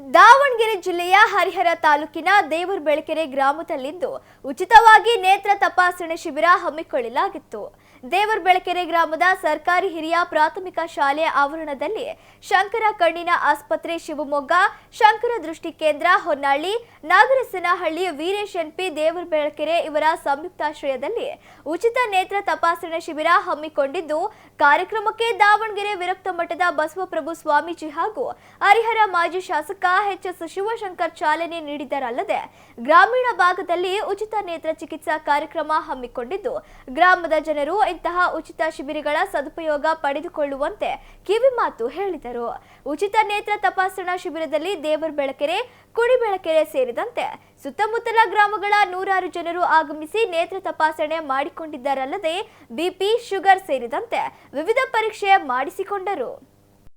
ದಾವಣಗೆರೆ ಜಿಲ್ಲೆಯ ಹರಿಹರ ತಾಲೂಕಿನ ದೇವರ ಬೆಳಕೆರೆ ಗ್ರಾಮದಲ್ಲಿಂದು ಉಚಿತವಾಗಿ ನೇತ್ರ ತಪಾಸಣೆ ಶಿಬಿರ ಹಮ್ಮಿಕೊಳ್ಳಲಾಗಿತ್ತು. ದೇವರ ಬೆಳಕೆರೆ ಗ್ರಾಮದ ಸರ್ಕಾರಿ ಹಿರಿಯ ಪ್ರಾಥಮಿಕ ಶಾಲೆ ಆವರಣದಲ್ಲಿ ಶಂಕರ ಕಣ್ಣಿನ ಆಸ್ಪತ್ರೆ ಶಿವಮೊಗ್ಗ, ಶಂಕರ ದೃಷ್ಟಿ ಕೇಂದ್ರ ಹೊನ್ನಾಳಿ, ನಾಗರಸನಹಳ್ಳಿ ವೀರೇಶ್ ಎನ್ಪಿ ದೇವರ ಬೆಳಕೆರೆ ಇವರ ಸಂಯುಕ್ತಾಶ್ರಯದಲ್ಲಿ ಉಚಿತ ನೇತ್ರ ತಪಾಸಣೆ ಶಿಬಿರ ಹಮ್ಮಿಕೊಂಡಿದ್ದು, ಕಾರ್ಯಕ್ರಮಕ್ಕೆ ದಾವಣಗೆರೆ ವಿರಕ್ತ ಮಠದ ಬಸವಪ್ರಭು ಸ್ವಾಮೀಜಿ ಹಾಗೂ ಹರಿಹರ ಮಾಜಿ ಶಾಸಕ ಎಚ್ ಎಸ್ ಶಿವಶಂಕರ್ ಚಾಲನೆ ನೀಡಿದರಲ್ಲದೆ ಗ್ರಾಮೀಣ ಭಾಗದಲ್ಲಿ ಉಚಿತ ನೇತ್ರ ಚಿಕಿತ್ಸಾ ಕಾರ್ಯಕ್ರಮ ಹಮ್ಮಿಕೊಂಡಿದ್ದು, ಗ್ರಾಮದ ಜನರು ಇಂತಹ ಉಚಿತ ಶಿಬಿರಗಳ ಸದುಪಯೋಗ ಪಡೆದುಕೊಳ್ಳುವಂತೆ ಕಿವಿಮಾತು ಹೇಳಿದರು. ಉಚಿತ ನೇತ್ರ ತಪಾಸಣಾ ಶಿಬಿರದಲ್ಲಿ ದೇವರ ಬೆಳಕೆರೆ ಕುಡಿ ಬೆಳಕೆರೆ ಸೇರಿದಂತೆ ಸುತ್ತಮುತ್ತಲ ಗ್ರಾಮಗಳ ನೂರಾರು ಜನರು ಆಗಮಿಸಿ ನೇತ್ರ ತಪಾಸಣೆ ಮಾಡಿಕೊಂಡಿದ್ದರಲ್ಲದೆ ಬಿಪಿ ಶುಗರ್ ಸೇರಿದಂತೆ ವಿವಿಧ ಪರೀಕ್ಷೆ ಮಾಡಿಸಿಕೊಂಡರು.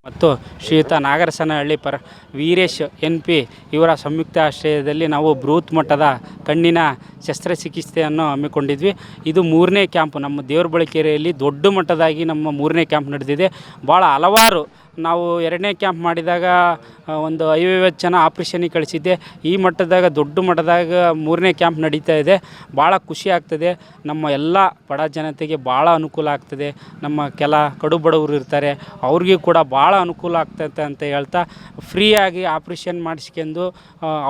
ಮತ್ತು ಶ್ರೀಯುತ ನಾಗರಸನಹಳ್ಳಿ ಪರ ವೀರೇಶ್, ಎನ್ ಪಿ ಇವರ ಸಂಯುಕ್ತ ಆಶ್ರಯದಲ್ಲಿ ನಾವು ಬೃಹತ್ ಮಟ್ಟದ ಕಣ್ಣಿನ ಶಸ್ತ್ರಚಿಕಿತ್ಸೆಯನ್ನು ಹಮ್ಮಿಕೊಂಡಿದ್ವಿ. ಇದು ಮೂರನೇ ಕ್ಯಾಂಪ್. ನಮ್ಮ ದೇವರ ಬಳಕೆರೆಯಲ್ಲಿ ದೊಡ್ಡ ಮಟ್ಟದಾಗಿ ನಮ್ಮ ಮೂರನೇ ಕ್ಯಾಂಪ್ ನಡೆದಿದೆ. ಭಾಳ ಹಲವಾರು ನಾವು ಎರಡನೇ ಕ್ಯಾಂಪ್ ಮಾಡಿದಾಗ ಒಂದು ಐವತ್ತು ಜನ ಆಪ್ರೇಷನಿಗೆ ಕಳಿಸಿದ್ದೆ. ಈ ಮಟ್ಟದಾಗ, ದೊಡ್ಡ ಮಟ್ಟದಾಗ ಮೂರನೇ ಕ್ಯಾಂಪ್ ನಡೀತಾ ಇದೆ. ಭಾಳ ಖುಷಿ ಆಗ್ತದೆ. ನಮ್ಮ ಎಲ್ಲ ಬಡ ಜನತೆಗೆ ಭಾಳ ಅನುಕೂಲ ಆಗ್ತದೆ. ನಮ್ಮ ಕೆಲ ಕಡು ಬಡವರು ಇರ್ತಾರೆ, ಅವ್ರಿಗೂ ಕೂಡ ಭಾಳ ಅನುಕೂಲ ಆಗ್ತೈತೆ ಅಂತ ಹೇಳ್ತಾ, ಫ್ರೀಯಾಗಿ ಆಪ್ರೇಷನ್ ಮಾಡಿಸ್ಕೊಂಡು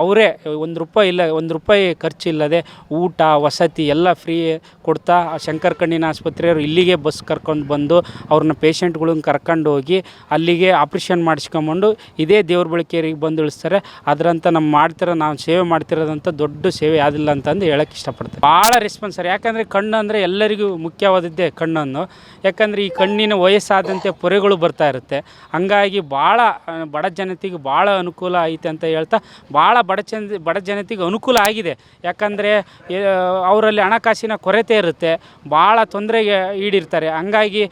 ಅವರೇ ಒಂದು ರೂಪಾಯಿ ಇಲ್ಲ, ಒಂದು ರೂಪಾಯಿ ಖರ್ಚಿಲ್ಲದೆ ಊಟ, ವಸತಿ ಎಲ್ಲ ಫ್ರೀ ಕೊಡ್ತಾ ಶಂಕರ್ ಕಣ್ಣಿನ ಆಸ್ಪತ್ರೆಯವರು ಇಲ್ಲಿಗೆ ಬಸ್ ಕರ್ಕೊಂಡು ಬಂದು, ಅವ್ರನ್ನ ಪೇಷಂಟ್ಗಳನ್ನ ಕರ್ಕೊಂಡು ಹೋಗಿ ಅಲ್ಲಿಗೆ ಆಪ್ರೇಷನ್ ಮಾಡಿಸ್ಕೊಂಬಂಡು ಇದೇ ದೇವ್ರ ಬಳಕೆಯರಿಗೆ ಬಂದು ಇಳಿಸ್ತಾರೆ. ಅದರಂತ ನಮ್ಮ ಮಾಡ್ತಿರೋ, ನಾವು ಸೇವೆ ಮಾಡ್ತಿರೋದಂಥ ದೊಡ್ಡ ಸೇವೆ ಯಾವುದಿಲ್ಲ ಅಂತಂದು ಹೇಳಕ್ಕೆ ಇಷ್ಟಪಡ್ತಾರೆ ಭಾಳ ರೆಸ್ಪಾನ್ಸ್ ಸರ್. ಯಾಕಂದರೆ ಕಣ್ಣು ಅಂದರೆ ಎಲ್ಲರಿಗೂ ಮುಖ್ಯವಾದದ್ದೇ ಕಣ್ಣನ್ನು. ಯಾಕಂದರೆ ಈ ಕಣ್ಣಿನ ವಯಸ್ಸಾದಂತೆ ಪೊರೆಗಳು ಬರ್ತಾ ಇರುತ್ತೆ. ಹಂಗಾಗಿ ಭಾಳ ಬಡ ಜನತೆಗೆ ಭಾಳ ಅನುಕೂಲ ಐತೆ ಅಂತ ಹೇಳ್ತಾ ಭಾಳ ಬಡ ಜನ ಬಡ ಜನತೆಗೆ ಅನುಕೂಲ ಆಗಿದೆ. ಯಾಕಂದರೆ ಅವರಲ್ಲಿ ಹಣಕಾಸಿನ ಕೊರತೆ ಇರುತ್ತೆ. ಭಾಳ ತೊಂದರೆಗೆ ಈಡಿರ್ತಾರೆ. ಹಂಗಾಗಿ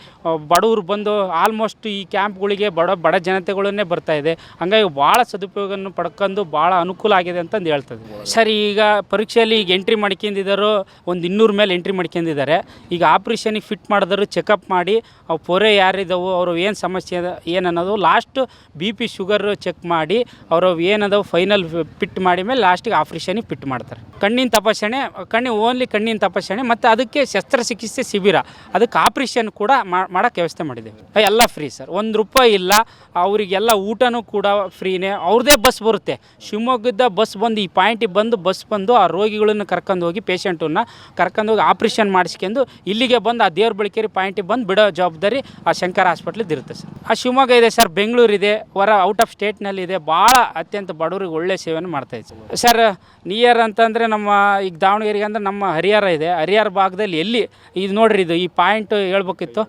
ಬಡವರು ಬಂದು ಆಲ್ಮೋಸ್ಟ್ ಈ ಕ್ಯಾಂಪ್ಗಳಿಗೆ ಬಡ ಬಡ ಜನತೆಗಳನ್ನೇ ಬರ್ತಾ ಇದೆ. ಹಂಗಾಗಿ ಭಾಳ ಸದುಪಯೋಗವನ್ನು ಪಡ್ಕೊಂಡು ಭಾಳ ಅನುಕೂಲ ಆಗಿದೆ ಅಂತಂದು ಹೇಳ್ತದೆ. ಸರ್, ಈಗ ಪರೀಕ್ಷೆಯಲ್ಲಿ ಈಗ ಎಂಟ್ರಿ ಮಾಡ್ಕೊಂಡಿದ್ದಾರೋ ಒಂದು ಇನ್ನೂರು ಮೇಲೆ ಎಂಟ್ರಿ ಮಾಡ್ಕೊಂಡಿದ್ದಾರೆ. ಈಗ ಆಪ್ರೇಷನಿಗೆ ಫಿಟ್ ಮಾಡಿದ್ರು ಚೆಕಪ್ ಮಾಡಿ ಅವು ಪೊರೆ ಯಾರಿದ್ದಾವೆ ಅವರು ಏನು ಸಮಸ್ಯೆ ಏನನ್ನೋದು last B P sugar check ಮಾಡಿ, ಅವರು ಏನದವು ಫೈನಲ್ ಫಿಟ್ ಮಾಡಿ ಮೇಲೆ ಲಾಸ್ಟಿಗೆ ಆಪ್ರೇಷನಿಗೆ ಫಿಟ್ ಮಾಡ್ತಾರೆ. ಕಣ್ಣಿನ ತಪಾಸಣೆ ಕಣ್ಣಿ ಓನ್ಲಿ ಕಣ್ಣಿನ ತಪಾಸಣೆ ಮತ್ತು ಅದಕ್ಕೆ ಶಸ್ತ್ರಚಿಕಿತ್ಸೆ ಶಿಬಿರ. ಅದಕ್ಕೆ ಆಪ್ರೇಷನ್ ಕೂಡ ಮಾಡೋಕ್ಕೆ ವ್ಯವಸ್ಥೆ ಮಾಡಿದ್ದೇವೆ. ಎಲ್ಲ ಫ್ರೀ ಸರ್. ಒಂದು ರೂಪಾಯಿ ಇಲ್ಲ, ಅವರಿಗೆಲ್ಲ ಊಟನೂ ಕೂಡ ಫ್ರೀನೇ. ಅವ್ರದ್ದೇ ಬಸ್ ಬರುತ್ತೆ. ಶಿವಮೊಗ್ಗದ ಬಸ್ ಬಂದು, ಈ ಪಾಯಿಂಟಿಗೆ ಬಂದು ಬಸ್ ಬಂದು, ಆ ರೋಗಿಗಳನ್ನು ಕರ್ಕೊಂಡು ಹೋಗಿ ಪೇಷಂಟನ್ನು ಕರ್ಕೊಂಡು ಹೋಗಿ ಆಪ್ರೇಷನ್ ಮಾಡಿಸ್ಕೊಂಡು, ಇಲ್ಲಿಗೆ ಬಂದು, ಆ ದೇವ್ರ ಬಳಿಕೇರಿ ಪಾಯಿಂಟಿಗೆ ಬಂದು ಬಿಡೋ ಜವಾಬ್ದಾರಿ ಆ ಶಂಕರ್ ಹಾಸ್ಪಿಟ್ಲಿದ್ದು ಇರುತ್ತೆ ಸರ್. ಆ ಶಿವಮೊಗ್ಗ ಇದೆ ಸರ್ ಬೆಂಗಳೂರಿದೆ ಹೊರ ಔಟ್ ಆಫ್ ಸ್ಟೇಟ್ನಲ್ಲಿ ಇದೆ, ಭಾಳ ಅತ್ಯಂತ ಬಡವರಿಗೆ ಒಳ್ಳೆ ಸೇವೆಯನ್ನು ಮಾಡ್ತಾ ಇದ್ದೆ ಸರ್. ನಿಯರ್ ಅಂತಂದರೆ ನಮ್ಮ, ಈಗ ದಾವಣಗೆರೆಗೆ ಅಂದ್ರೆ ನಮ್ಮ ಹರಿಹರ ಇದೆ. ಹರಿಹರ ಭಾಗದಲ್ಲಿ ಎಲ್ಲಿ, ಇದು ನೋಡ್ರಿ ಇದು ಈ ಪಾಯಿಂಟ್ ಹೇಳ್ಬೇಕಿತ್ತು.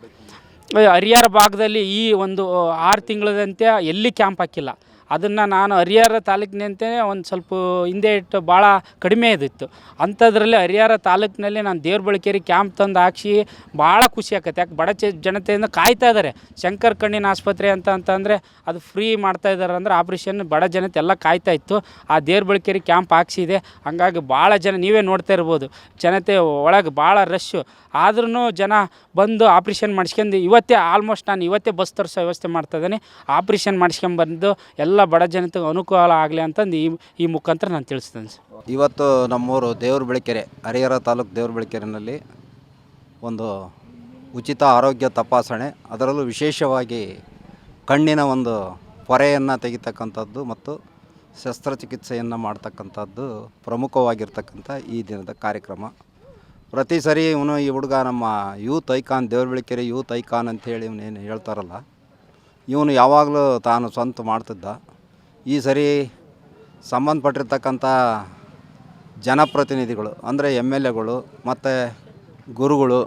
ಹರಿಹರ ಭಾಗದಲ್ಲಿ ಈ ಒಂದು ಆರು ತಿಂಗಳದಂತೆ ಎಲ್ಲಿ ಕ್ಯಾಂಪ್ ಹಾಕಿಲ್ಲ. ಅದನ್ನು ನಾನು ಹರಿಹರ ತಾಲೂಕಿನಂತೆ ಒಂದು ಸ್ವಲ್ಪ ಹಿಂದೆ ಇಟ್ಟು ಭಾಳ ಕಡಿಮೆ ಇದಿತ್ತು. ಅಂಥದ್ರಲ್ಲಿ ಹರಿಹರ ತಾಲೂಕಿನಲ್ಲಿ ನಾನು ದೇವ್ರ ಬಳಕೇರಿ ಕ್ಯಾಂಪ್ ತಂದು ಹಾಕ್ಸಿ ಭಾಳ ಖುಷಿ ಆಕತ್ತೆ. ಯಾಕೆ ಬಡ ಚ- ಜನತೆಯಿಂದ ಕಾಯ್ತಾ ಇದ್ದಾರೆ ಶಂಕರ್ ಕಣ್ಣಿನ ಆಸ್ಪತ್ರೆ ಅಂತ ಅಂತಂದರೆ ಅದು ಫ್ರೀ ಮಾಡ್ತಾ ಇದ್ದಾರೆ ಅಂದರೆ ಆಪ್ರೇಷನ್ ಬಡ ಜನತೆ ಎಲ್ಲ ಕಾಯ್ತಾ ಇತ್ತು. ಆ ದೇವ್ರ ಬಳಕೇರಿ ಕ್ಯಾಂಪ್ ಹಾಕ್ಸಿದೆ. ಹಂಗಾಗಿ ಭಾಳ ಜನ ನೀವೇ ನೋಡ್ತಾ ಇರ್ಬೋದು. ಜನತೆ ಒಳಗೆ ಭಾಳ ರಶ್ಶು ಆದ್ರೂ ಜನ ಬಂದು ಆಪ್ರೇಷನ್ ಮಾಡಿಸ್ಕೊಂಡು ಇವತ್ತೇ ಆಲ್ಮೋಸ್ಟ್ ನಾನು ಇವತ್ತೇ ಬಸ್ ತರಿಸೋ ವ್ಯವಸ್ಥೆ ಮಾಡ್ತಾ ಇದ್ದೀನಿ. ಆಪ್ರೇಷನ್ ಮಾಡಿಸ್ಕೊಂಬಂದು ಎಲ್ಲ ಬಡ ಜನತೆಗೆ ಅನುಕೂಲ ಆಗಲಿ ಅಂತಂದು ಈ ಈ ಮುಖಾಂತರ ನಾನು ತಿಳಿಸ್ತೇನೆ ಸರ್. ಇವತ್ತು ನಮ್ಮೂರು ದೇವ್ರ ಬೆಳಕೆರೆ ಹರಿಹರ ತಾಲೂಕು ದೇವ್ರ ಬೆಳಕೆರೆನಲ್ಲಿ ಒಂದು ಉಚಿತ ಆರೋಗ್ಯ ತಪಾಸಣೆ, ಅದರಲ್ಲೂ ವಿಶೇಷವಾಗಿ ಕಣ್ಣಿನ ಒಂದು ಪೊರೆಯನ್ನು ತೆಗಿತಕ್ಕಂಥದ್ದು ಮತ್ತು ಶಸ್ತ್ರಚಿಕಿತ್ಸೆಯನ್ನು ಮಾಡ್ತಕ್ಕಂಥದ್ದು ಪ್ರಮುಖವಾಗಿರ್ತಕ್ಕಂಥ ಈ ದಿನದ ಕಾರ್ಯಕ್ರಮ. ಪ್ರತಿ ಸರಿ ಇವನು ಈ ಹುಡುಗ ನಮ್ಮ ಯೂತ್ ಐಕಾನ್ ದೇವ್ರ ಬೆಳಕೆರೆ ಯೂತ್ ಐಕಾನ್ ಅಂತೇಳಿ ಇವನೇನು ಹೇಳ್ತಾರಲ್ಲ, ಇವನು ಯಾವಾಗಲೂ ತಾನು ಸ್ವಂತ ಮಾಡ್ತಿದ್ದ. ಈ ಸರಿ ಸಂಬಂಧಪಟ್ಟಿರ್ತಕ್ಕಂಥ ಜನಪ್ರತಿನಿಧಿಗಳು, ಅಂದರೆ ಎಂ ಎಲ್ ಎಗಳು, ಮತ್ತು ಗುರುಗಳು,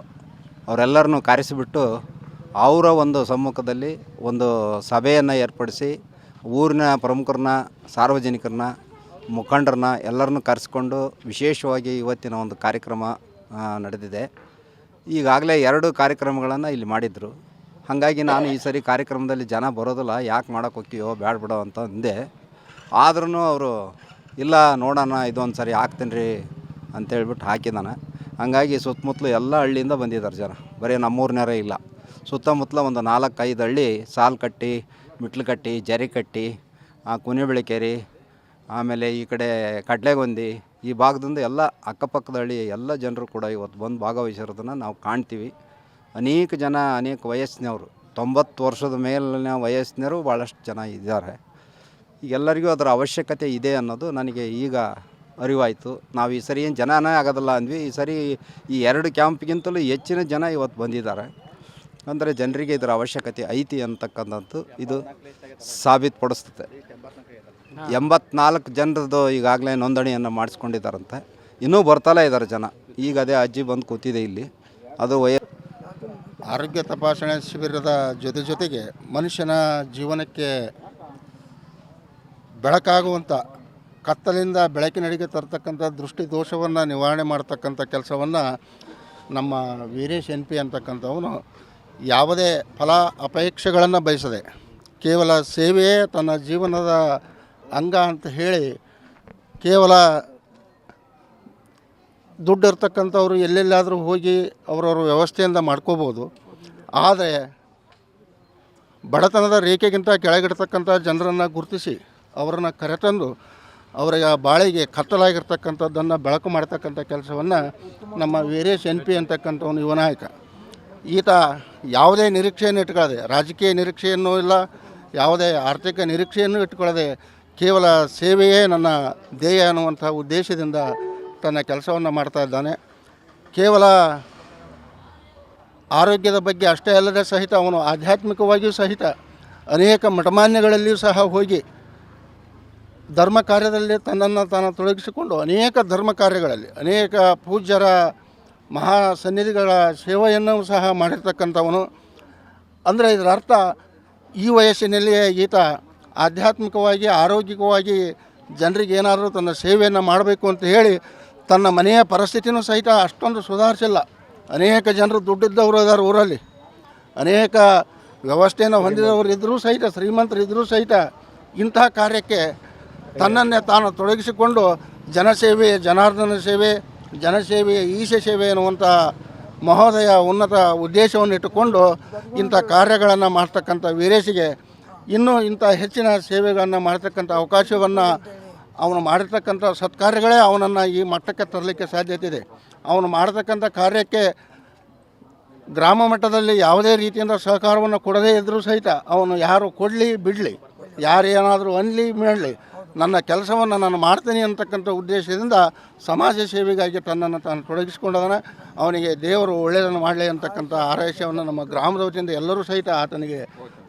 ಅವರೆಲ್ಲರನ್ನೂ ಕರೆಸಿಬಿಟ್ಟು ಅವರ ಒಂದು ಸಮ್ಮುಖದಲ್ಲಿ ಒಂದು ಸಭೆಯನ್ನು ಏರ್ಪಡಿಸಿ ಊರಿನ ಪ್ರಮುಖರನ್ನ, ಸಾರ್ವಜನಿಕರನ್ನ, ಮುಖಂಡರನ್ನ ಎಲ್ಲರನ್ನು ಕರೆಸ್ಕೊಂಡು ವಿಶೇಷವಾಗಿ ಇವತ್ತಿನ ಒಂದು ಕಾರ್ಯಕ್ರಮ ನಡೆದಿದೆ. ಈಗಾಗಲೇ ಎರಡು ಕಾರ್ಯಕ್ರಮಗಳನ್ನು ಇಲ್ಲಿ ಮಾಡಿದರು. ಹಾಗಾಗಿ ನಾನು ಈ ಸರಿ ಕಾರ್ಯಕ್ರಮದಲ್ಲಿ ಜನ ಬರೋದಿಲ್ಲ. ಯಾಕೆ ಮಾಡೋಕೆ ಹೋಗ್ತೀವೋ ಬ್ಯಾಡ ಬಿಡೋ ಅಂತ ಅಂದೆ. ಆದ್ರೂ ಅವರು, ಇಲ್ಲ ನೋಡೋಣ ಇದೊಂದು ಸರಿ ಹಾಕ್ತೀನಿ ರೀ ಅಂತೇಳ್ಬಿಟ್ಟು ಹಾಕಿದ್ದಾನೆ ಹಂಗಾಗಿ ಸುತ್ತಮುತ್ತಲು ಎಲ್ಲ ಹಳ್ಳಿಯಿಂದ ಬಂದಿದ್ದಾರೆ ಜನ. ಬರೀ ನಮ್ಮೂರನೇ ಇಲ್ಲ. ಸುತ್ತಮುತ್ತಲ ಒಂದು ನಾಲ್ಕೈದು ಹಳ್ಳಿ, ಸಾಲು ಕಟ್ಟಿ, ಮಿಟ್ಲು ಕಟ್ಟಿ, ಜರಿ ಕಟ್ಟಿ ಕುನಿಬೆಳಕೇರಿ ಆಮೇಲೆ ಈ ಕಡೆ ಕಡಲೆಗೊಂದಿ ಈ ಭಾಗದಿಂದ ಎಲ್ಲ ಅಕ್ಕಪಕ್ಕದ ಹಳ್ಳಿಯ ಎಲ್ಲ ಜನರು ಕೂಡ ಇವತ್ತು ಬಂದು ಭಾಗವಹಿಸಿರೋದನ್ನು ನಾವು ಕಾಣ್ತೀವಿ. ಅನೇಕ ಜನ, ಅನೇಕ ವಯಸ್ಸಿನವರು, ತೊಂಬತ್ತು ವರ್ಷದ ಮೇಲಿನ ವಯಸ್ಸಿನವರು ಭಾಳಷ್ಟು ಜನ ಇದ್ದಾರೆ. ಎಲ್ಲರಿಗೂ ಅದರ ಅವಶ್ಯಕತೆ ಇದೆ ಅನ್ನೋದು ನನಗೆ ಈಗ ಅರಿವಾಯಿತು. ನಾವು ಈ ಸರಿ ಏನು ಜನನೇ ಆಗೋದಿಲ್ಲ ಅಂದ್ವಿ. ಈ ಸರಿ ಈ ಎರಡು ಕ್ಯಾಂಪ್ಗಿಂತಲೂ ಹೆಚ್ಚಿನ ಜನ ಇವತ್ತು ಬಂದಿದ್ದಾರೆ. ಅಂದರೆ ಜನರಿಗೆ ಇದರ ಅವಶ್ಯಕತೆ ಐತಿ ಅಂತಕ್ಕಂಥದ್ದು ಇದು ಸಾಬೀತುಪಡಿಸ್ತದೆ. ಎಂಬತ್ನಾಲ್ಕು ಜನರದ್ದು ಈಗಾಗಲೇ ನೋಂದಣಿಯನ್ನು ಮಾಡಿಸ್ಕೊಂಡಿದ್ದಾರಂತೆ. ಇನ್ನೂ ಬರ್ತಾಲೇ ಇದ್ದಾರೆ ಜನ. ಈಗ ಅದೇ ಅಜ್ಜಿ ಬಂದು ಕೂತಿದೆ ಇಲ್ಲಿ. ಅದು ವಯ ಆರೋಗ್ಯ ತಪಾಸಣೆ ಶಿಬಿರದ ಜೊತೆ ಜೊತೆಗೆ ಮನುಷ್ಯನ ಜೀವನಕ್ಕೆ ಬೆಳಕಾಗುವಂಥ ಕತ್ತಲಿಂದ ಬೆಳಕಿನಡೆಗೆ ತರ್ತಕ್ಕಂಥ ದೃಷ್ಟಿ ದೋಷವನ್ನು ನಿವಾರಣೆ ಮಾಡ್ತಕ್ಕಂಥ ಕೆಲಸವನ್ನು ನಮ್ಮ ವೀರೇಶ್ ಎನ್ ಪಿ ಅಂತಕ್ಕಂಥವನು ಯಾವುದೇ ಫಲ ಅಪೇಕ್ಷೆಗಳನ್ನು ಬಯಸದೆ ಕೇವಲ ಸೇವೆಯೇ ತನ್ನ ಜೀವನದ ಅಂಗ ಅಂತ ಹೇಳಿ ಕೇವಲ ದುಡ್ಡು ಇರ್ತಕ್ಕಂಥವ್ರು ಎಲ್ಲೆಲ್ಲಾದರೂ ಹೋಗಿ ಅವರವ್ರ ವ್ಯವಸ್ಥೆಯಿಂದ ಮಾಡ್ಕೋಬೋದು. ಆದರೆ ಬಡತನದ ರೇಖೆಗಿಂತ ಕೆಳಗಿರ್ತಕ್ಕಂಥ ಜನರನ್ನು ಗುರುತಿಸಿ ಅವರನ್ನು ಕರೆತಂದು ಅವರಿಗೆ ಬಾಳಿಗೆ ಕತ್ತಲಾಗಿರ್ತಕ್ಕಂಥದ್ದನ್ನು ಬೆಳಕು ಮಾಡ್ತಕ್ಕಂಥ ಕೆಲಸವನ್ನು ನಮ್ಮ ವೀರೇಶ್ ಎನ್ ಪಿ ಅಂತಕ್ಕಂಥವನು ಯುವ ನಾಯಕ. ಈತ ಯಾವುದೇ ನಿರೀಕ್ಷೆಯನ್ನು ಇಟ್ಕೊಳ್ಳದೆ ರಾಜಕೀಯ ನಿರೀಕ್ಷೆಯನ್ನು ಇಲ್ಲ, ಯಾವುದೇ ಆರ್ಥಿಕ ನಿರೀಕ್ಷೆಯನ್ನು ಇಟ್ಕೊಳ್ಳದೆ ಕೇವಲ ಸೇವೆಯೇ ನನ್ನ ಧ್ಯೇಯ ಅನ್ನುವಂಥ ಉದ್ದೇಶದಿಂದ ತನ್ನ ಕೆಲಸವನ್ನು ಮಾಡ್ತಾ ಇದ್ದಾನೆ. ಕೇವಲ ಆರೋಗ್ಯದ ಬಗ್ಗೆ ಅಷ್ಟೇ ಅಲ್ಲದೆ ಸಹಿತ ಅವನು ಆಧ್ಯಾತ್ಮಿಕವಾಗಿಯೂ ಸಹಿತ ಅನೇಕ ಮಠಮಾನ್ಯಗಳಲ್ಲಿಯೂ ಸಹ ಹೋಗಿ ಧರ್ಮ ಕಾರ್ಯದಲ್ಲಿ ತನ್ನನ್ನು ತಾನು ತೊಡಗಿಸಿಕೊಂಡು ಅನೇಕ ಧರ್ಮ ಕಾರ್ಯಗಳಲ್ಲಿ ಅನೇಕ ಪೂಜ್ಯರ ಮಹಾ ಸನ್ನಿಧಿಗಳ ಸೇವೆಯನ್ನು ಸಹ ಮಾಡಿರ್ತಕ್ಕಂಥವನು. ಅಂದರೆ ಇದರ ಅರ್ಥ ಈ ವಯಸ್ಸಿನಲ್ಲಿಯೇ ಈತ ಆಧ್ಯಾತ್ಮಿಕವಾಗಿ, ಆರೋಗ್ಯಕವಾಗಿ ಜನರಿಗೆ ಏನಾದರೂ ತನ್ನ ಸೇವೆಯನ್ನು ಮಾಡಬೇಕು ಅಂತ ಹೇಳಿ ತನ್ನ ಮನೆಯ ಪರಿಸ್ಥಿತಿನೂ ಸಹಿತ ಅಷ್ಟೊಂದು ಸುಧಾರಿಸಿಲ್ಲ. ಅನೇಕ ಜನರು ದುಡ್ಡಿದ್ದವರು ಇದ್ದಾರೆ ಊರಲ್ಲಿ. ಅನೇಕ ವ್ಯವಸ್ಥೆಯನ್ನು ಹೊಂದಿದವರು ಇದ್ದರೂ ಸಹಿತ ಶ್ರೀಮಂತರಿದ್ದರೂ ಸಹಿತ ಇಂತಹ ಕಾರ್ಯಕ್ಕೆ ತನ್ನನ್ನೇ ತಾನು ತೊಡಗಿಸಿಕೊಂಡು ಜನಸೇವೆ, ಜನಾರ್ದನ ಸೇವೆ ಜನಸೇವೆ ಈಶ ಸೇವೆ ಎನ್ನುವಂಥ ಮಹೋದಯ ಉನ್ನತ ಉದ್ದೇಶವನ್ನು ಇಟ್ಟುಕೊಂಡು ಇಂಥ ಕಾರ್ಯಗಳನ್ನು ಮಾಡ್ತಕ್ಕಂಥ ವೀರೇಶಿಗೆ ಇನ್ನೂ ಇಂಥ ಹೆಚ್ಚಿನ ಸೇವೆಗಳನ್ನು ಮಾಡ್ತಕ್ಕಂಥ ಅವಕಾಶವನ್ನು ಅವನು ಮಾಡಿರ್ತಕ್ಕಂಥ ಸತ್ಕಾರ್ಯಗಳೇ ಅವನನ್ನು ಈ ಮಟ್ಟಕ್ಕೆ ತರಲಿಕ್ಕೆ ಸಾಧ್ಯತೆ ಇದೆ. ಅವನು ಮಾಡತಕ್ಕಂಥ ಕಾರ್ಯಕ್ಕೆ ಗ್ರಾಮ ಮಟ್ಟದಲ್ಲಿ ಯಾವುದೇ ರೀತಿಯಿಂದ ಸಹಕಾರವನ್ನು ಕೊಡದೇ ಇದ್ದರೂ ಸಹಿತ ಅವನು ಯಾರು ಕೊಡಲಿ ಬಿಡಲಿ ಯಾರು ಏನಾದರೂ ಅನ್ಲಿ ಮಾಡಲಿ ನನ್ನ ಕೆಲಸವನ್ನು ನಾನು ಮಾಡ್ತೀನಿ ಅಂತಕ್ಕಂಥ ಉದ್ದೇಶದಿಂದ ಸಮಾಜ ಸೇವೆಗಾಗಿ ತನ್ನನ್ನು ತಾನು ತೊಡಗಿಸಿಕೊಂಡವನ, ಅವನಿಗೆ ದೇವರು ಒಳ್ಳೆಯದನ್ನು ಮಾಡಲಿ ಅಂತಕ್ಕಂಥ ಆರೈಸ್ಯವನ್ನು ನಮ್ಮ ಗ್ರಾಮದ ವತಿಯಿಂದ ಎಲ್ಲರೂ ಸಹಿತ ಆತನಿಗೆ